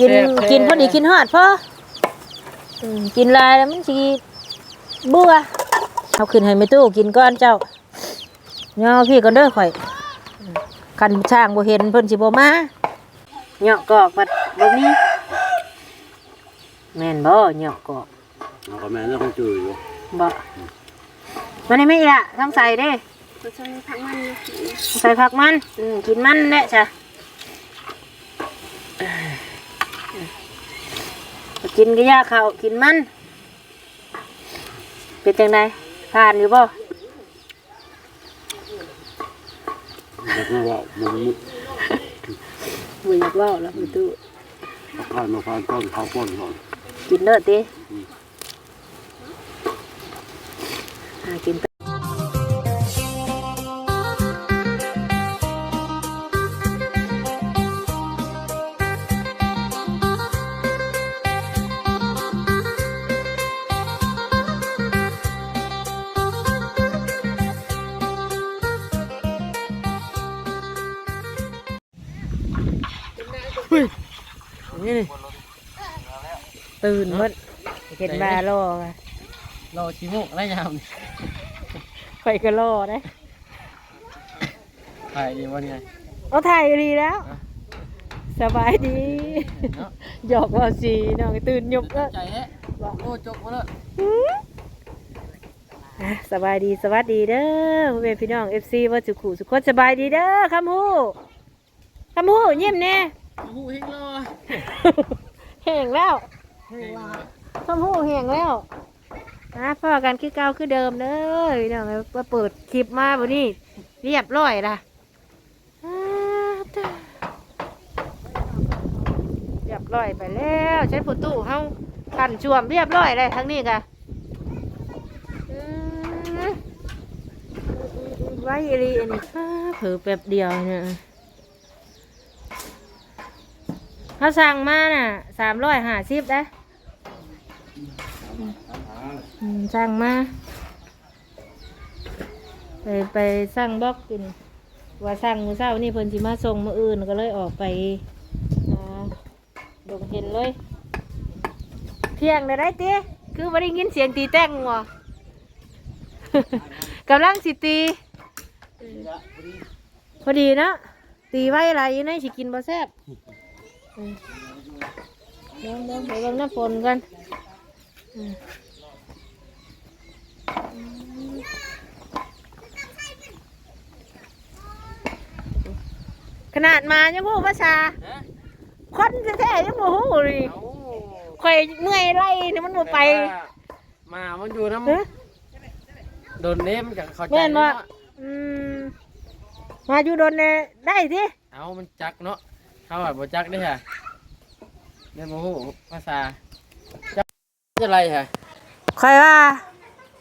กินกินพอดีกินฮอดพออืมกินหลายแล้วมันสิเบื่อเอาขึ้นให้แม่ตู้กินก่อนเจ้าย่อพี่ก่อนเด้อข่อยคันช่างบ่เห็นเพิ่นสิบ่มาเหยาะกอกบัดบ่มีแม่นบ่เหยาะกอกเอาก็แม่นแล้วคงจืดอยู่บ่มันนี่ไม่อีละต้องใส่เด้ตัวช่วยพักมัน ใส่ผักมันอืมกินมันแหละจ้ะ กินก็ยาเขาวกินมัน เป็นจังไดผ่านอยู่บ่แล้วก็ว่ามันมุดบ่อยากเว้าแล้วพี่ตู้ผ่านมาผ่านต้นเขาป้นก่อนกินเด้อติหากินไป นี่นี่ตื่นหมดเห็นบารอไงรอชิมุกได้ยามนี่คอยก็รอได้ถ่ายดีวะเนี่ยเอาถ่ายดีแล้ว สบายดีเนาะหยอกว่าสีน้องตื่นหยุบแล้วใจแฮะโอ้จกมาแล้วอะสบายดีสวัสดีเด้อพ่อแม่พี่น้องเอฟซีว่าสุขุสุขคนสบายดีเด้อคำฮู้คำฮู้ยิ้มแน่ หูเฮงรอแห้งแล้วคำฮู้แห้งแล้วนะพ่อกันคือเก่าคือเดิมเด้อพี่น้องมาเปิดคลิปมาบ่นี้เรียบร้อยละอ่าจ้ะเรียบร้อยไปแล้วใช้ประตูเฮากันช่วมเรียบร้อยเลยทั้งนี้กะอืมไว้อีหลีอันนี้อ่าเผือแป๊บเดียวเนี่ย เขาสั่งมาน่ะสามร้อยห้าสิบได้สั่งมา ไปไปสั่งบล็อกกิน ว่าสั่งมือเช้านี่เพิ่นสิมาส่งมืออื่นก็เลยออกไปดงเห็นเลยเที่ยงได้ได้เต้คือบ่ได้ยินเสียงตีแต้งวะกำลังสิตี พอดีนะ ตีไว้อะไรอยู่ในสิกินบ่แซ่บ อืมเดี๋ยวเดี๋ยวไปเบิ่งน้ำฝนกันอืมขนาดมายังพูดภาษา คนแท้ๆยังบ่ฮู้เลยเอาข่อยเมื่อยไล่นี่มันบ่ไป มา มันอยู่น้เอ๊ะำโดนเนมกับเขาใจแม่นบ่เนาะอืมมาอยู่โดนเนี่ยได้สิเอามันจักเนาะ เขาแบบบ่จักได้ฮะเนี่ยโมโหภาษาจักจะไรฮะคอยว่า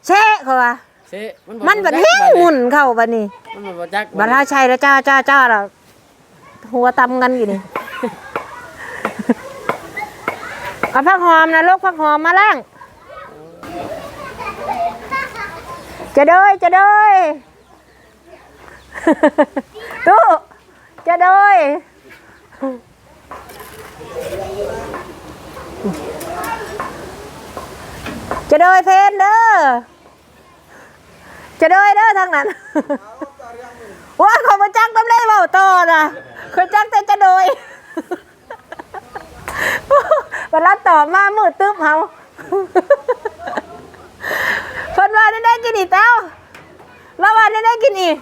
เชะเขาว่าเซมันมันบัดแห้งหมุนเข้าบัดนี้มันบ่จักบัดถ้าใช่แล้วจ้าจ้าจ้าแล้วหัวตำกันอยู่นี่เอาผักหอมนะลูกผักหอมมาล่างจะเดยจะเดยตู้จะเดย จะเดยเพนเด้อ จะเดยเด้อทางนั้นว่าขามาจ้างตำเล่เบาต่อนะขาจ้างแต่จะโดยเวลาตอมามือตึ๊บเขาเพิ่นว่าได้ได้กินอีกเต้าแล้วว่าได้ได้กินอีก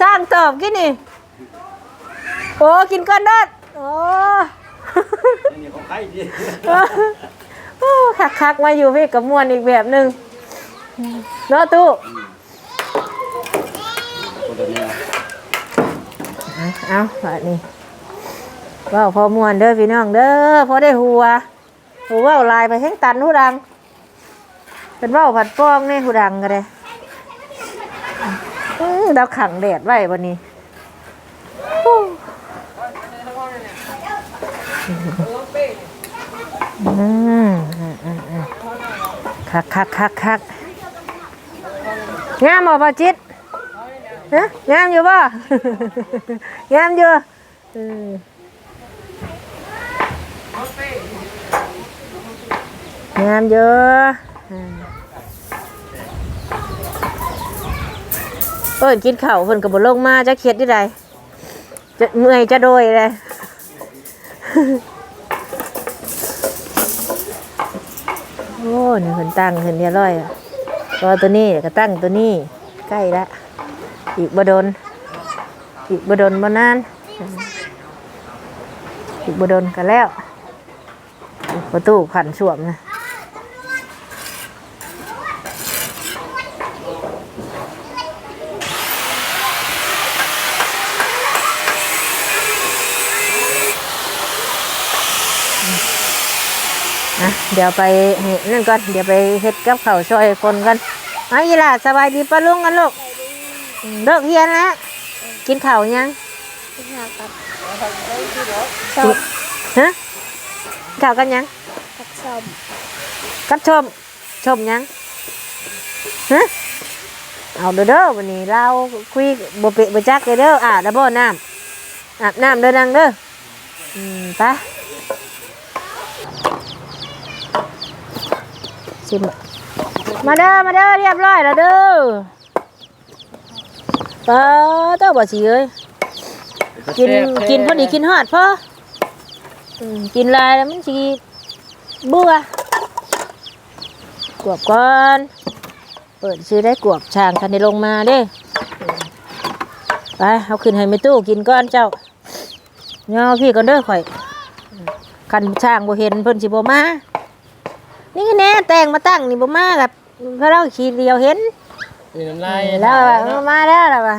สร้างตอบกินอีก โอ้กินก้อนเดดโอ้นี่ของใครดิโอ้คักคักๆมาอยู่พี่กับมวนอีกแบบหนึ่งเนาะตู้คนตัวนี้เอาแบบนี้ว้าวพอมวนเด้อพี่น้องเด้อพอได้หัวหัวว่าวลายไปแห้งตันหูดัง เป็นว่าวผัดฟองนี่หูดังก็ได้อื้อดาวขังแดดไว้วันนี้ฮู้ อืมอืมอืมคักคักคักคักงามบ่ป่าจิตฮะงามอยู่ป่ะงามอยู่เอองามเยอะอ่เอิ้นกินข้าวเพิ่นก็บ่ลงมาจะเข็ดที่ใดจะเมื่อยจะโดยเลย โอ้นี่เพิ่นตั้งเพิ่นเรียบร้อยอะก็ตัวนี้ก็ตั้งตัวนี้ใกล้ละอีกบ่โดน อีกบ่โดนบ่นาน อีกบ่โดนก็แล้ว ประตูขันสวมนะ เดี๋ยวไปเฮ็ดนั่นก่อนเดี๋ยวไปเฮ็ดกับข้าวช่วยคนกันเอาอีหล่ะสบายดีปะลุงกันลูกอืมเลิกเฮียนแล้วกินข้าวยังชอบฮะข้าวกันยังผักชมกับชมชมยังฮะเอาเด้อเด้อวันนี้เราคุยบ่เปะบ่จักเลยเด้ออาบแล้วบ่น้ำอาบน้ำเด้อนังเด้ออืมไป ชิมอะมาเด้อมาเด้อเรียบร้อยแล้วเด้อปาเต้าบ่สิเอ้ยกินกินพอดีกินฮอดพออืมกินหลายแล้วมันสิเบื่อกวบก่อนเปิดซื้อได้กวบช่างคันได้ลงมาเด้ไปเอาขึ้นให้ไม่ตู้กินก้อนเจ้าเงาพี่ก่อนเด้อข่อยคันช่างบ่เห็นเพิ่นสิบ่มา นี่แน่แต่งมาตั้งนี่บ่มากับเพราะเราขี่เดียวเห็นมีน้ำลายแล้วว่าเอามาแล้วล่ะว่า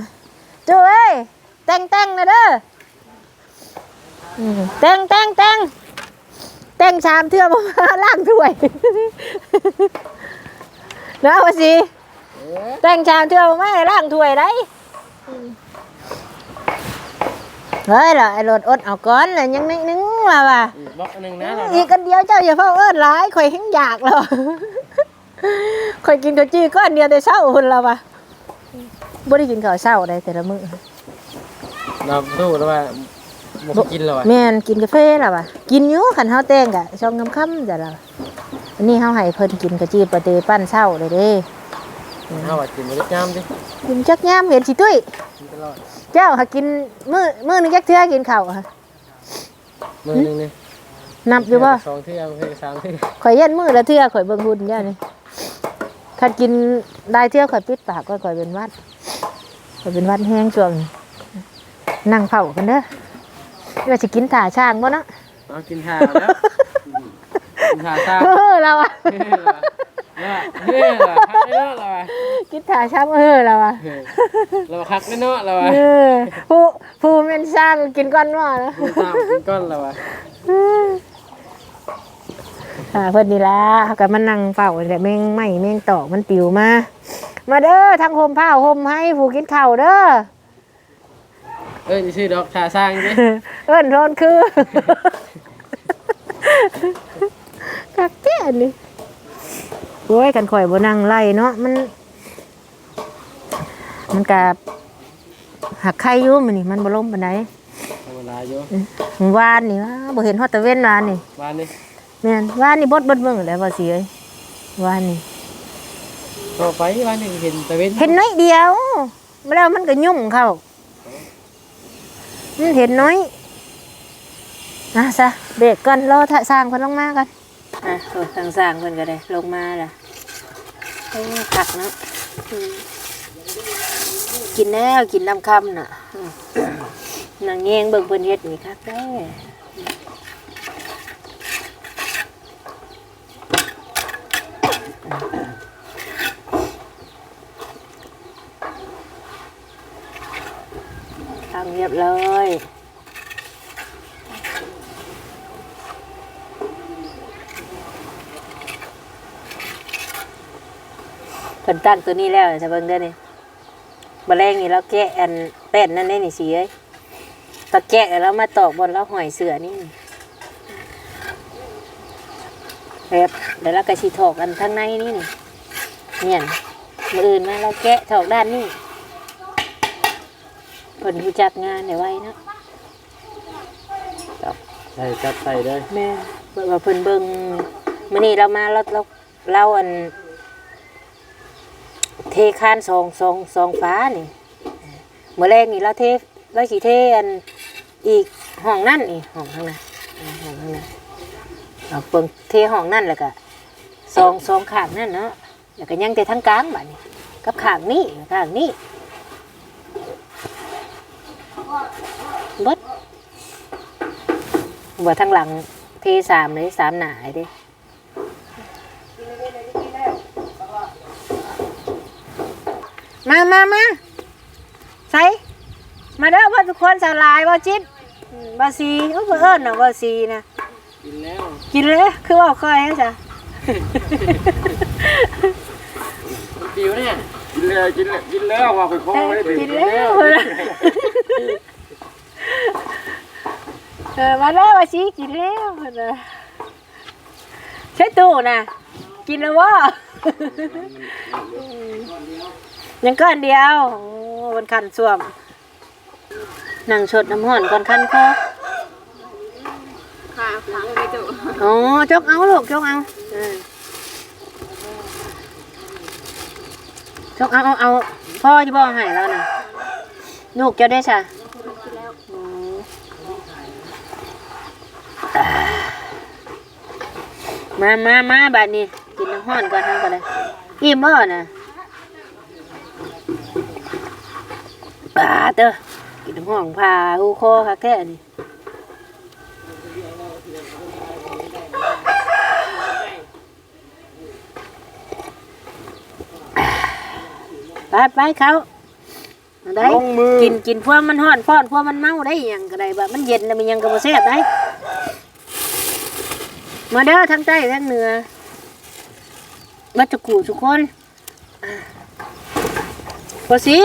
จูเอ้ยแต่งแต่งนะเด้ออืมแต่งแต่งแต่งแต่งชามเทื่อบ่มาล้างถ้วยนะว่าสิเออแต่งชามเทื่อบ่มาให้ล้างถ้วยได้อืมเฮ้ยล่ะไอ้รถอดเอาก้อนน่ะยังนิดนึงล่ะว่ะอีก บล็อกหนึงนะเราอีกกันเดียวเจ้าอย่าเฝ้าเอิ้นหลายข่อยแห้งอยากแล้วข่อยกินข้าวจี้ก้อนเดียวแต่เช้าพุ่นแล้วว่ะบ่ได้กินข้าวเช้าได้แต่ละมื้อเราสู้แล้วว่าบ่กินแล้วอะแม่นกินกาแฟแล้วว่ะกินอยู่คันเฮาแต่งกะช่องค่ำๆจ้ะล่ะอันนี้เฮาให้เพิ่นกินกะจีปะเตปั้นเช้าเลยเด้เฮาว่ากินบ่ได้จ้ามดิกินจักยามเห็นสิตุ้ยกินตลอดเจ้าหากินมื้อมื้อหนึงจักเทื่อกินข้าวอะ มื้อหนึงนี่ นับอยู่บ่สองเที่ยงเที่ยงสามเที่ยงข่อยเย็นมื้อละเทื่อข่อยเบิ่งหุ่นย่านี่คันกินได้เทื่อข่อยปิดปากก็ข่อยเป็นหวัดข่อยเป็นหวัดแห้งช่วงนี้นั่งเผากันเด้อว่าสิกินถ่าช่างบ่เนาะเอากินข้าวแล้วกินข้าวซ่าเออเราอะเฮ้ยว่ะเฮ้ยว่ะคักไม่เนาะเราอะกินถ่าช่างเออเราอะเฮ้ยเราคักไม่เนาะเราอะเออผู้ผู้เป็นช่างกินก้อนว่านะกินข้าวกินก้อนเราอะ อ่าเพิ่นนี่ล่ะเขาก็มานั่งเฝ้าแต่แมงไหม้แมงตอกมันปิวมา มาเด้อทั้งโฮมผ้าโฮมให้ผู้กินข้าวเด้อเอ้ยชื่อดอกชาสร้างดิเอิ้นโทนคือกักแก่นี่โอ้ยกันข่อยบ่นั่งไล่เนาะมัน มันกะหักไข่อยู่มันนี่มันบ่ล้มปานใดธรรมดาอยู่มื้อวานนี่ว่าบ่เห็นฮอดตะเว้นวานนี่บ้านนี่ แม่นวานนี่บดเบดมื้อแล้วบ่สิเอ้ยวานนี่ต่อไปบ้านนี่เห็นตะเวนเห็นน้อยเดียวแล้วมันก็ยุ่งเข้ามันเห็นน้อยนะซะเบรกก่อนรอถ้าสร้างเพิ่นลงมากันอะโอ้ทางสร้างเพิ่นก็ได้ลงมาล่ะโอ้คักเนาะอืมกินแล้วกินน้ำค่ำน่ะอืมนางแยงเบิ่งเพิ่นเฮ็ดนี่คักแท้ ทำเรียบร้อยเพิ่นตั้งตัวนี้แล้วจะเบิ่งเด้อนี่แมลงนี่เราแกะอันแป้นนั่นได้นี่สิเอ้ยตะแกะแล้วมาตอกบนแล้วหอยเสือนี่แบบเดี๋ยวเราก็สิถอกอันข้างในนี่นี่เนี่ยมืออื่นมาเราแกะถอกด้านนี้ พิ่นรู้จักงานเดี๋ยวไว้เนาะใส่จับใส่เลยแม่เปิดว่าเพิ่นเบิ่งมื้อนี้เรามาเราเราเราอัน เทคานสองสองสองฟ้านี่เมื่อแรกนี่เราเทเราสิเทอันอีกห้องนั่นนี่ห้องข้างหน้าอ่าห้องข้างหน้าเราเปิงเทห้องนั่นแล้วก็สองสองข้างนั่นเนาะแล้วก็ยังแต่ทั้งกลางบัดนี้กับข้างนี้ข้างนี้เบิดบ่ทั้งหลังเทสามเลยสามหนาเด้มามามาใส่มาเด้อพ่อทุกคนสลายบ่จิตอืมบ่ซีโอ้บ่เอิ้นน่ะบ่ซีนะกินแล้วกินเลยคือว่าค่อยให้จ้ะปิวเนี่ยกินแล้วกินแล้วกินแล้วว่าค่อยๆไม่ได้กินแล้ว เออมาแล้วบ่ซีกินแล้วเพิ่นน่ะใช่ตู้น่ะ กินแล้วบ่ยังก้อนเดียวโอ้บนคันส่วมนั่งชดน้ำห่อนก่อนคันคอค่ะฟังไม่ถูกอ๋อจกเอาลูกจกเอาเออจกเอาเอาเอาพ่อที่บ่ให้แล้วนะลูกเจะได้ช่ะอืม มามามาบัดนี้ กินน้ำห้อนก่อนทำก่อนเลยอิ่มบ่น่ะปลาเต้อกินน้ำห้อนพาหูคอค่ะแค่นี้ไปไปเขาได้ลงมือ กินกินพวกมันห้อนพอนพวกมันเมาได้อหยังก็ได้แบบมันเย็นแล้วมันยังก็บ่แซ่บได้ มาเด้อทั้งใต้ทั้งเหนือบัดจุกูทุกคนบ่สิ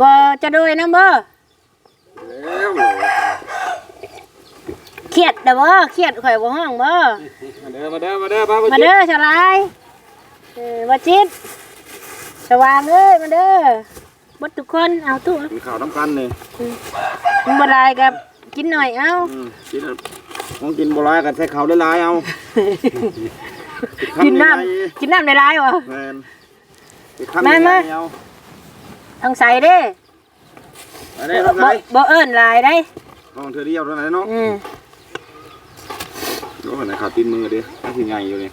บ่จะโดยนะบ่แล้วเครียดเด้อบ่เครียดข่อยบ่ห้องบ่มาเด้อมาเด้อมาเด้อมามาเด้อชาวลายเออบ่จิตสว่างเอ้ยมาเด้อบัดทุกคนเอาตู้กินข้าวน้ำกันนี่มันบ่ได้กับกินหน่อยเอ้าอืมกิน ของกินโบราณกันใส่ข้าวหลายๆเอากินน้ำกินน้ำในร้ายวะ แม่นอีกคำหนึ่งมามาเอาต้องใส่เด้ไปได้ครับบ่ไรบ่เอิ้นหลายได้ห้องเธอเดียวเท่านั้นเนาะอืมโอ้ยไหนข่าวตีนมือดิถ้าถึงไงอยู่นี่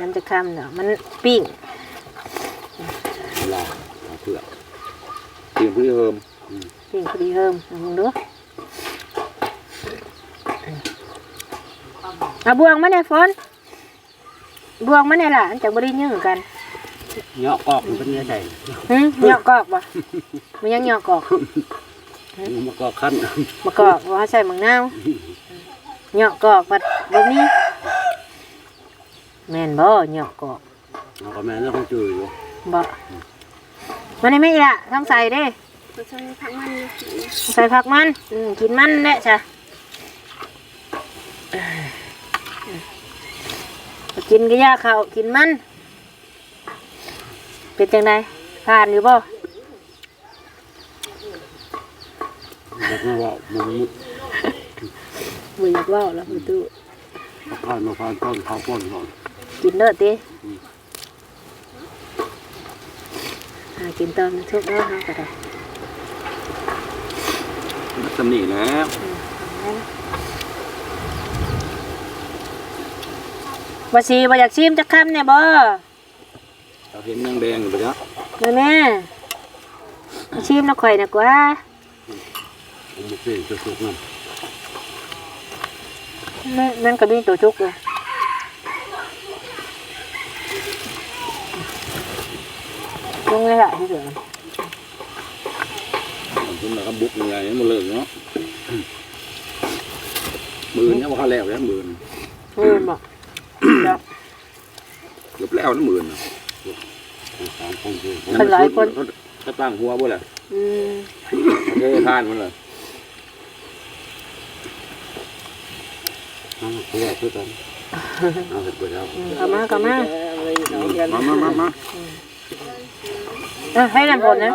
น้ำจะคำเนาะมันปิ้งเวลาเอาเผือกตีนเพื่อเพิ่ม ปิ้งพอดีเฮิมเอามึงดูเอาบวงมาเนี่ยฝนบวงมาเนี่ยล่ะอันจะบ่ได้ยื้อกันเนาะออกมันเป็นยังไงหึเหยอกกอกบ่มันยังเหยอกกอกมันก็ขั้นมากอกว่าใส่มังนาวเหยอกกอกบัดบ่มีแม่นบ่เหยอกกอกเราก็แม่เรื่องของจืดอยู่บ่มันนี่ไม่ละต้องใส่เด้ มันจะมีทั้งมันอยู่ที่ใส่ผักมันอืมกินมันแหละจ้ะกินก็ยาเขาวกินมันเป็นจังไดผ่านอยู่บ่แล้วก็ว่ามันมุดบ่อยากเว้าแล้วประตูผ่านมาผ่านต้นเขาป้นก่อนกินเด้อติหากินตอนทุกเด้อเฮาก็ได้ สำนีแล้วบ่สิบ่อยากชิมจักคำเนี่ยบ่เราเห็นนางแดงอยู่ปะจ๊ะแม่แม่มาชิมน้ำข่อยนะกว่าผมบอกเป็นจะสุกนั่นแม่นั่นก็มีตัวจุกเลยจุกเลยอะที่เหลือ ผมนะครับบุกยังไงมันเลิกเนาะมือเนี่ยว่าเขาแล้วแล้วมือเออบอกเดี๋ยวเกือบแล้วนะมือนะเป็นหลายคนเขาตั้งหัวบ่แหละอืมเททานมันเลยเอาเพื่อเพื่อกันเอาเสร็จไปแล้วกลับมากลับมามามามามาเออให้น้ำผลนะ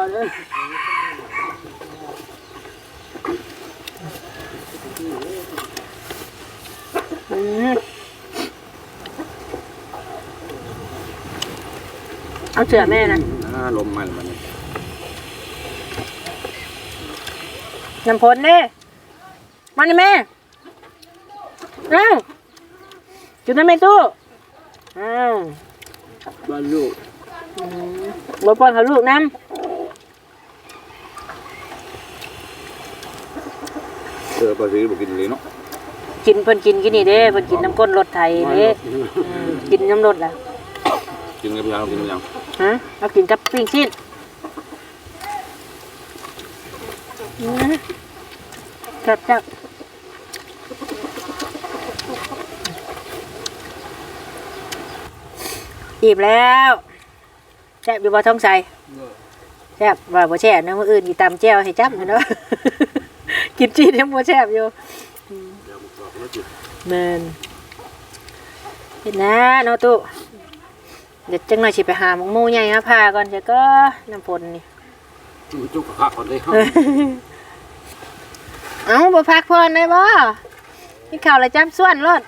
ม เอาเสือแม่นะอ่าลมมันมันน้ำพลเด้มานี่แม่เอ้าจุดน้ำแม่ตู้อ้าวบ้านลูกอืมบ่ป้อนเขาลูกน้เออปลาสีบอกกินเลยเนาะำกินเพิ่นกินกินนี่เด้เพิ่นกินน้ำก้นรถไทยเด้อืมกินน้ำรถล่ะ กินกับยาวกินกับยาวฮะเอากินกับปิ้งชิ้นอืมครับครับอิ่มแล้วแซ่บอยู่บ่ท้องใสแซ่บว่าบ่แซ่บนะมื้ออื่นอีตำแจ่วให้จับเนาะกินจีนยังบ่แซ่บอยู่แม่นเห็นนะเนาะตุ เดี๋ยวจังหน่อยสิไปหาหมองหมูใหญ่มาพาก่อนเดี๋ยวก็น้ำฝนนี่ จุกข้าคนเลยฮะเอ้าบ่พักพรได้บ่นี่ข่าวอะไรจ้ำส่วนรถ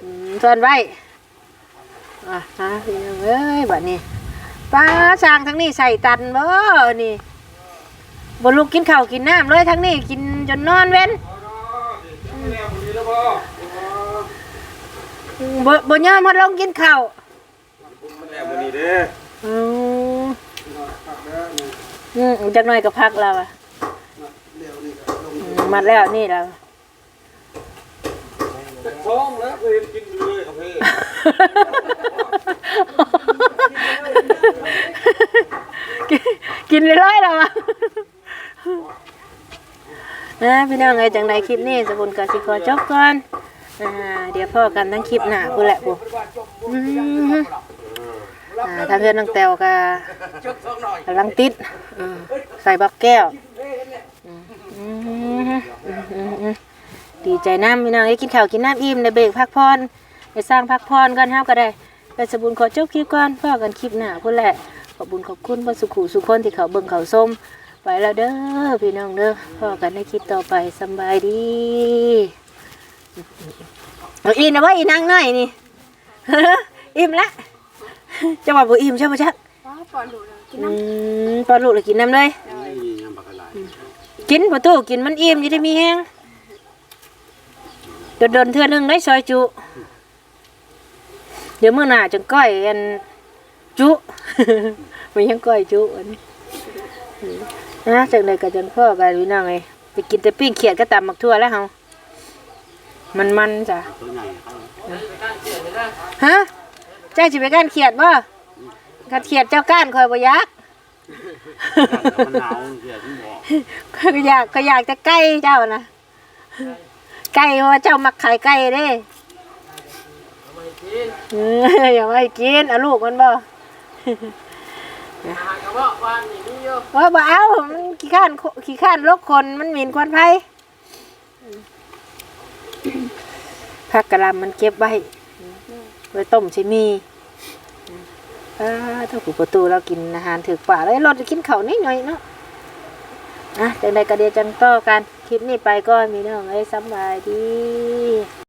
อืมส่วนไว้อะฮะพี่น้องเอ้ยบัดนี้ป้าช่างทั้งนี้ใส่ตันบ่นี่บ่ลุกกินข้าวกินน้ำเลยทั้งนี้กินจนนอนเว้นอืมบ่บ่ยอมมาลงกินข้าว วันนี้เด้ออืมอืมจักหน่อยก็พักแล้วอะอืมมัดแล้วนี่แล้ว ท้องแล้วเคยกินเลยครับพี่กินกินเรื่อยๆแล้วอะนะพี่น้องไงจังใดคลิปนี้สกุลกสิขอจบก่อนอ่าเดี๋ยวพ่อกันทั้งคลิปหน้าพูนแหละปูอืม อ่าถ้าเพื่อนน้องแตวก็กำลังติดอืมใส่บักแก้วอืมอืมอืมอืมอืมดีใจน้ำพี่น้องไอ้กินข้าวกินน้ำอิ่มในเบรกพักผ่อนไปสร้างพักผ่อนกันครับก็ได้ไปสบุญขอจบคลิปก่อนพ่อกันคลิปหน้าพูนแหละ ขอบบุญขอบคุณพระสุขุสุขคนที่เขาเบิ่งเขาส้มไปแล้วเด้อพี่น้องเด้อพ่อกันในคลิปต่อไปสำบายดีเอาอิ่มนะว่าอีนางหน้อยนี่ อิ่มละ จะว่าบ่อิ่มใช่ไหมจ๊ะป้าปอนดูแล้วกินอืน้มปลาลูกเลยกินน้ำเลยนี่ยังบักอะไรกินประตูกินมันอิ่มจะได้มีแห้งโดนโดนๆเทื่อหนึงได้ซอยจุ เดี๋ยวมื้อหน้าจังก้อยอันจุ มันยังก้อยจุอันนี้อืมนะจังไดก็จังพ่อกันพี่น้องไงไปกินแต่ปิ้งเขียดก็ตำมักทั่วแล้วเฮามันมันๆจ้ะตัวใหญ่ฮะ เจ้าสิไปก้านเขียดบ่ก้านเขียดเจ้าก้านคอยบ่อยากมันหนาวเกียดที่บอกข้อยก็อยากก็อยากจะใกล้เจ้านะไก่เพราะว่าเจ้ามักขายไก่เด้เอออย่ามาให้กินเอาลูกมันบ่หากระบอกวานนี่นี่อยู่ว่าบ่เอามันขี้ข้านขี้ข้านลกคนมันหมิ่นควันไฟผักกะหล่ำมันเก็บไว้ ไว้ต้มใช่มีอ่าถ้าผู้ประตูเรากินอาหารถือป่าแล้วเราจะกินเขานิดหน่อยเนาะนะจังใดกระเดียจังต่อกัน คลิปนี้ไปก็มีน้องไอ้สบายดี